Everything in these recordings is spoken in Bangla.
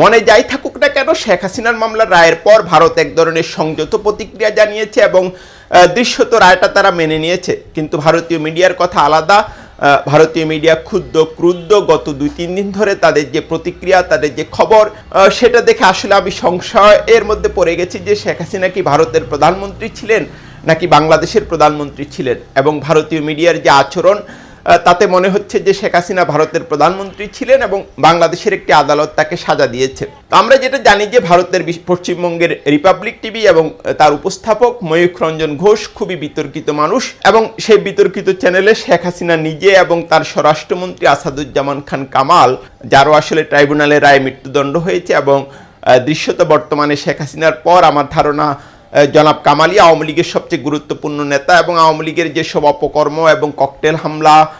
মনে যাই থাকুক না কেন, শেখ হাসিনার মামলার রায়ের পর ভারত এক ধরনের সংযত প্রতিক্রিয়া জানিয়েছে এবং দৃশ্যত রায়টা তারা মেনে নিয়েছে। কিন্তু ভারতীয় মিডিয়ার কথা আলাদা। ভারতীয় মিডিয়া ক্ষুদ্র ক্রুদ্ধ গত দুই তিন দিন ধরে তাদের যে প্রতিক্রিয়া, তাদের যে খবর সেটা দেখে আসলে আমি সংশয়ের মধ্যে পড়ে গেছি যে শেখ হাসিনা কি ভারতের প্রধানমন্ত্রী ছিলেন নাকি বাংলাদেশের প্রধানমন্ত্রী ছিলেন। এবং ভারতীয় মিডিয়ার যে আচরণ তাতে মনে হচ্ছে যে শেখ হাসিনা ভারতের প্রধানমন্ত্রী ছিলেন এবং বাংলাদেশের একটি আদালত তাকে সাজা দিয়েছে। আমরা যেটা জানি যে ভারতের পশ্চিমবঙ্গের রিপাবলিক টিভি এবং তার উপস্থাপক ময়ূখ রঞ্জন ঘোষ খুবই বিতর্কিত মানুষ এবং সেই বিতর্কিত চ্যানেলে শেখ হাসিনা নিজে এবং তার স্বরাষ্ট্রমন্ত্রী আসাদুজ্জামান খান কামাল, যারও আসলে ট্রাইব্যুনালের রায়ে মৃত্যুদণ্ড হয়েছে এবং দৃশ্যত বর্তমানে শেখ হাসিনার পর আমার ধারণা জনাব কামালি আওয়ামী লীগের সবচেয়ে গুরুত্বপূর্ণ নেতা এবং আওয়ামী লীগের যেসব অপকর্ম এবং ককটেল হামলা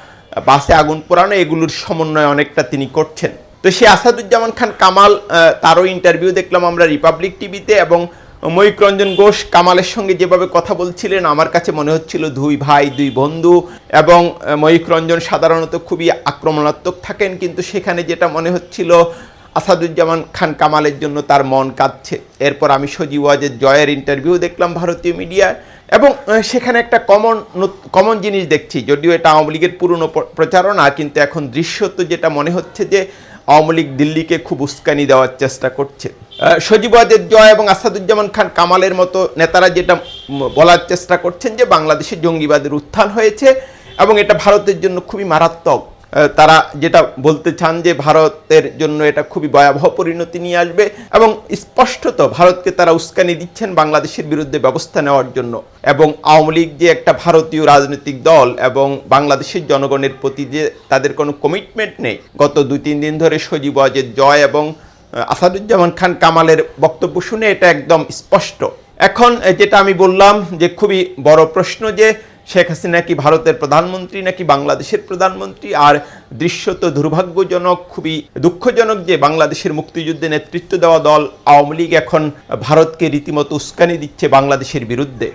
বাসে আগুন পোড়ানো এগুলোর সমন্বয় অনেকটা তিনি করছেন। তো সে আসাদুজ্জামান খান কামাল তারও ইন্টারভিউ দেখলাম আমরা রিপাবলিক টিভিতে এবং ময়ূক রঞ্জন ঘোষ কামালের সঙ্গে যেভাবে কথা বলছিলেন আমার কাছে মনে হচ্ছিল দুই ভাই দুই বন্ধু এবং আহ, রঞ্জন সাধারণত খুবই আক্রমণাত্মক থাকেন কিন্তু সেখানে যেটা মনে হচ্ছিল আসাদুজ্জামান খান কামালের জন্য তার মন কাঁদছে। এরপর আমি সজীব ওয়াজের জয়ের ইন্টারভিউ দেখলাম ভারতীয় মিডিয়ায় এবং সেখানে একটা কমন কমন জিনিস দেখছি। যদিও এটা আওয়ামী লীগের পুরনো প্র- প্রচারণা, কিন্তু এখন দৃশ্যত যেটা মনে হচ্ছে যে আওয়ামী লীগ দিল্লিকে খুব উস্কানি দেওয়ার চেষ্টা করছে। সজীব ওয়াজের জয় এবং আসাদুজ্জামান খান কামালের মতো নেতারা যেটা বলার চেষ্টা করছেন যে বাংলাদেশে জঙ্গিবাদের উত্থান হয়েছে এবং এটা ভারতের জন্য খুবই মারাত্মক। তারা যেটা বলতে চান যে ভারতের জন্য এটা খুবই ভয়াবহ পরিণতি নিয়ে আসবে এবং স্পষ্টত ভারতকে তারা উস্কানি দিচ্ছেন বাংলাদেশের বিরুদ্ধে ব্যবস্থা নেওয়ার জন্য। এবং আওয়ামী লীগ যে একটা ভারতীয় রাজনৈতিক দল এবং বাংলাদেশের জনগণের প্রতি যে তাদের কোনো কমিটমেন্ট নেই, গত দুই, তিন দিন ধরে সজীব ওয়াজেদ জয় এবং আসাদুজ্জামান খান কামালের বক্তব্য শুনে এটা একদম স্পষ্ট। এখন যেটা আমি বললাম যে খুবই বড় প্রশ্ন যে শেখ হাসিনা কি ভারতের প্রধানমন্ত্রী নাকি বাংলাদেশের প্রধানমন্ত্রী? আর দৃশ্যত দুর্ভাগ্যজনক, খুবই দুঃখজনক যে বাংলাদেশের মুক্তিযুদ্ধে নেতৃত্ব দেওয়া দল আওয়ামী লীগ এখন ভারতকে রীতিমতো উস্কানি দিচ্ছে বাংলাদেশের বিরুদ্ধে।